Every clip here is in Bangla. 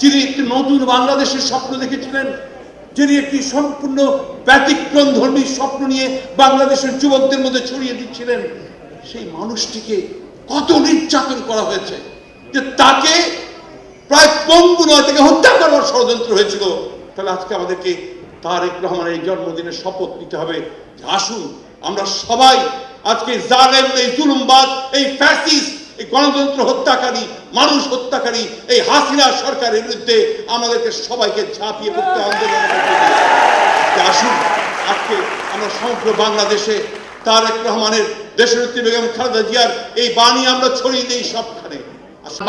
যিনি একটি নতুন বাংলাদেশের স্বপ্ন দেখেছিলেন, যিনি একটি সম্পূর্ণ ব্যতিক্রম ধর্মী স্বপ্ন নিয়ে বাংলাদেশের যুবকদের মধ্যে ছড়িয়ে দিচ্ছিলেন, সেই মানুষটিকে কত নির্যাতন করা হয়েছে যে তাকে প্রায় পঙ্গু নয়, তাকে হত্যা করার ষড়যন্ত্র হয়েছিল। তাহলে আজকে আমাদেরকে তারেক রহমানের এই জন্মদিনের শপথ নিতে হবে যে আসুন, আমরা সবাই আজকে জালেম, এই জুলুমবাদ এই ফ্যাসিস্ট এই গণতন্ত্র হত্যাকারী, মানুষ হত্যাকারী, এই হাসিনা সরকারের বিরুদ্ধে আমাদেরকে সবাইকে ঝাঁপিয়ে পড়তে আন্দোলন আসুন, আজকে আমরা সমগ্র বাংলাদেশে তারেক রহমানের, দেশনেত্রী বেগম খালেদা জিয়ার এই বাণী আমরা ছড়িয়ে দিই সবখানে।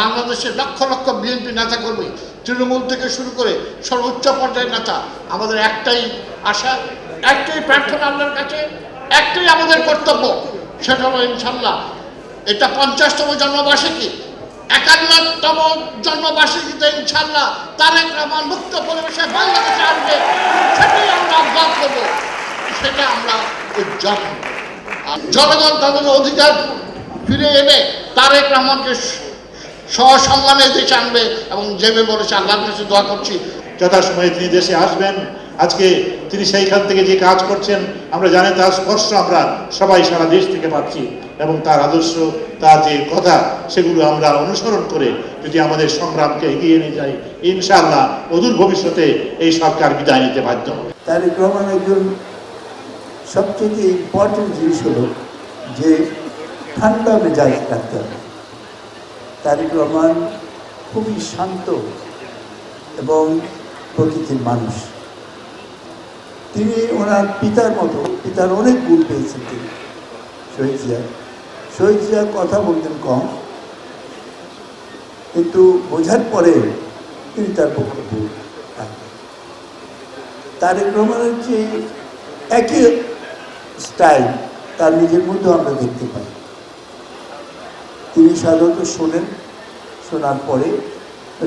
বাংলাদেশের লক্ষ লক্ষ বিএনপি নেতা কর্মী তৃণমূল থেকে শুরু করে সর্বোচ্চ পর্যায়ের নেতা, আমাদের একটাই আশা, একটাই প্রার্থনা আল্লাহর কাছে, একটাই আমাদের কর্তব্য, সেটা হলো ইনশাল্লাহ এটা পঞ্চাশতম জন্মবার্ষিকী। একান্নতম জন্মবার্ষিকীতে ইনশাল্লাহ তারেক রহমান মুক্ত পরিবেশে বাংলাদেশে আসবে। সেটাই আমরা অব্যাহত করব। সেটা আমরা উদযাপন। জনগণ তাদের অধিকার ফিরে এনে তারেক রহমানকে সসম্মানে দেশে আনবে এবং যেভাবে বলেছে আল্লাহর কাছে দোয়া করছি। যথাসময়ে তিনি দেশে আসবেন। আজকে তিনি সেইখান থেকে যে কাজ করছেন, আমরা জানি তার স্পর্শ আমরা সবাই সারা দেশ থেকে পাচ্ছি। এবং তার আদর্শ, তার যে কথা, সেগুলো আমরা অনুসরণ করে যদি আমাদের সংগ্রামকে এগিয়ে নিয়ে যাই, ইনশাআল্লাহ অদূর ভবিষ্যতে এই সরকার বিদায় নিতে বাধ্য হবে। রহমান একজন সবথেকে ইম্পর্টেন্ট জিনিস হলো যে ঠান্ডা মেজাজ থাকতে হবে। তারেক রহমান খুবই শান্ত এবং প্রকৃতির মানুষ। তিনি ওনার পিতার মতো, পিতার অনেক গুণ পেয়েছেন তিনি, শহীদ জিয়া শহীদ জিয়া কথা বলতেন কম, কিন্তু বোঝার পরে তিনি তার বক্তব্য তারেক রহমানের যে একই স্টাইল, তার নিজের মধ্যেও আমরা দেখতে পাই। তিনি সাধারণত শোনেন, শোনার পরে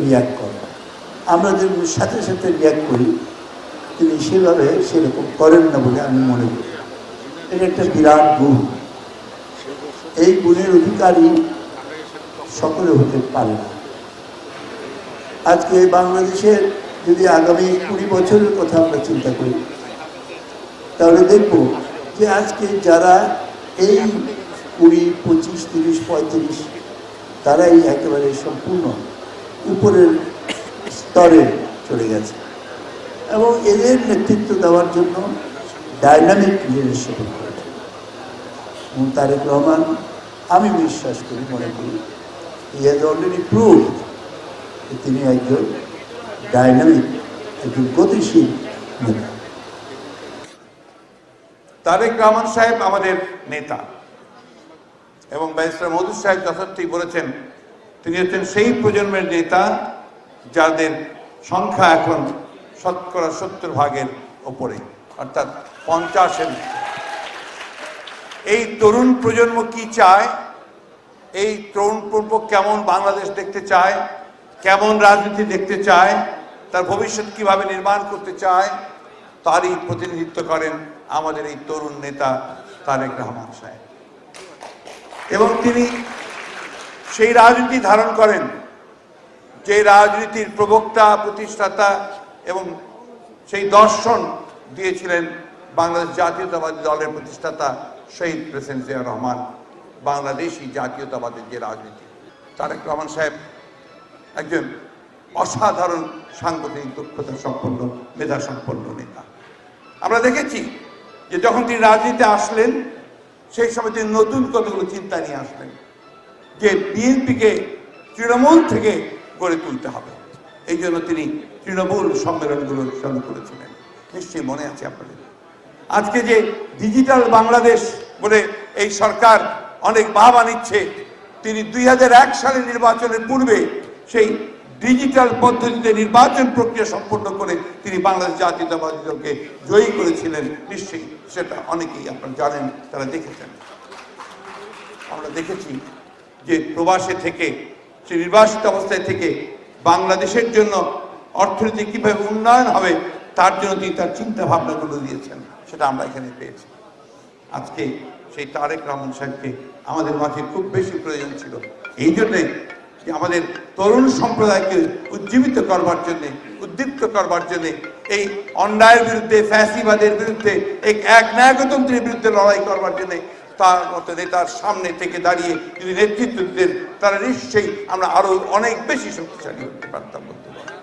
রিয়াক্ট করেন। আমরা যেমন সাথে সাথে রিয়াক্ট করি, তিনি সেভাবে সেরকম করেন না বলে আমি মনে করি। এটা একটা বিরাট গুণ এই গুণের অধিকারী সকলে হতে পারে না। আজকে বাংলাদেশের যদি আগামী কুড়ি বছরের কথা আমরা চিন্তা করি, তাহলে দেখব যে আজকে যারা এই কুড়ি, পঁচিশ, তিরিশ, পঁয়ত্রিশ, তারাই একেবারে সম্পূর্ণ উপরের স্তরে চলে গেছে। এবং এদের নেতৃত্ব দেওয়ার জন্য ডাইনামিক লিডারশিপ তারেক রহমান, আমি বিশ্বাস করি, মনে করি ই হ্যাজ অলরেডি প্রুভ তিনি একজন ডাইনামিক একজন গতিশীল নেতা। তারেক রহমান সাহেব আমাদের নেতা এবং ব্যারিস্টার মধু সাহেব যথার্থই বলেছেন, তিনি হচ্ছেন সেই প্রজন্মের নেতা যাদের সংখ্যা এখন শতকরা সত্তর ভাগের ওপরে, অর্থাৎ পঞ্চাশের এই তরুণ প্রজন্ম কি চায়? এই তরুণ প্রজন্ম কেমন বাংলাদেশ দেখতে চায়? কেমন রাজনীতি দেখতে চায়? তার ভবিষ্যৎ কীভাবে নির্মাণ করতে চায়? তারই প্রতিনিধিত্ব করেন আমাদের এই তরুণ নেতা তারেক রহমান সাহেব। এবং তিনি সেই রাজনীতি ধারণ করেন, যে রাজনীতির প্রবক্তা, প্রতিষ্ঠাতা এবং সেই দর্শন দিয়েছিলেন বাংলাদেশ জাতীয়তাবাদী দলের প্রতিষ্ঠাতা শহীদ প্রেসিডেন্ট জিয়া রহমান বাংলাদেশি জাতীয়তাবাদের যে রাজনীতি। তারেক রহমান সাহেব একজন অসাধারণ সাংগঠনিক দক্ষতা সম্পন্ন, মেধা সম্পন্ন নেতা। আমরা দেখেছি যে যখন তিনি রাজনীতিতে আসলেন, সেই সময় তিনি নতুন কতগুলো চিন্তা নিয়ে আসলেন যে বিএনপিকে তৃণমূল থেকে গড়ে তুলতে হবে। এই জন্য তিনি তৃণমূল সম্মেলনগুলো শুরু করেছিলেন। নিশ্চয়ই মনে আছে আপনাদের? আজকে যে ডিজিটাল বাংলাদেশ বলে এই সরকার অনেক বাহবা নিচ্ছে, তিনি দুই সালে নির্বাচনের পূর্বে সেই ডিজিটাল পদ্ধতিতে নির্বাচন প্রক্রিয়া সম্পন্ন করে তিনি বাংলাদেশ জাতীয়তাবাদী দলকে জয়ী করেছিলেন। নিশ্চয়ই সেটা অনেকেই আপনারা জানেন, তারা দেখেছেন। আমরা দেখেছি যে প্রবাসে থেকে, সে নির্বাসিত অবস্থায় থেকে বাংলাদেশের জন্য অর্থনীতি কীভাবে উন্নয়ন হবে তার জন্য তিনি তার চিন্তা ভাবনাগুলো দিয়েছেন, সেটা আমরা এখানে পেয়েছি। আজকে সেই তারেক রহমান সাহেবকে আমাদের মাঝে খুব বেশি প্রয়োজন ছিল। এই জন্যে যে আমাদের তরুণ সম্প্রদায়কে উজ্জীবিত করবার জন্য, উদ্দীপ্ত করবার জন্য, এই অন্যায়ের বিরুদ্ধে, ফ্যাসিবাদের বিরুদ্ধে, এক ন্যায়তন্ত্রের বিরুদ্ধে লড়াই করবার জন্য তার মতো নেতার সামনে থেকে দাঁড়িয়ে যদি নেতৃত্ব দিতেন, তারা নিশ্চয়ই আমরা আরও অনেক বেশি শক্তিশালী হতে পারতাম বলতে পারি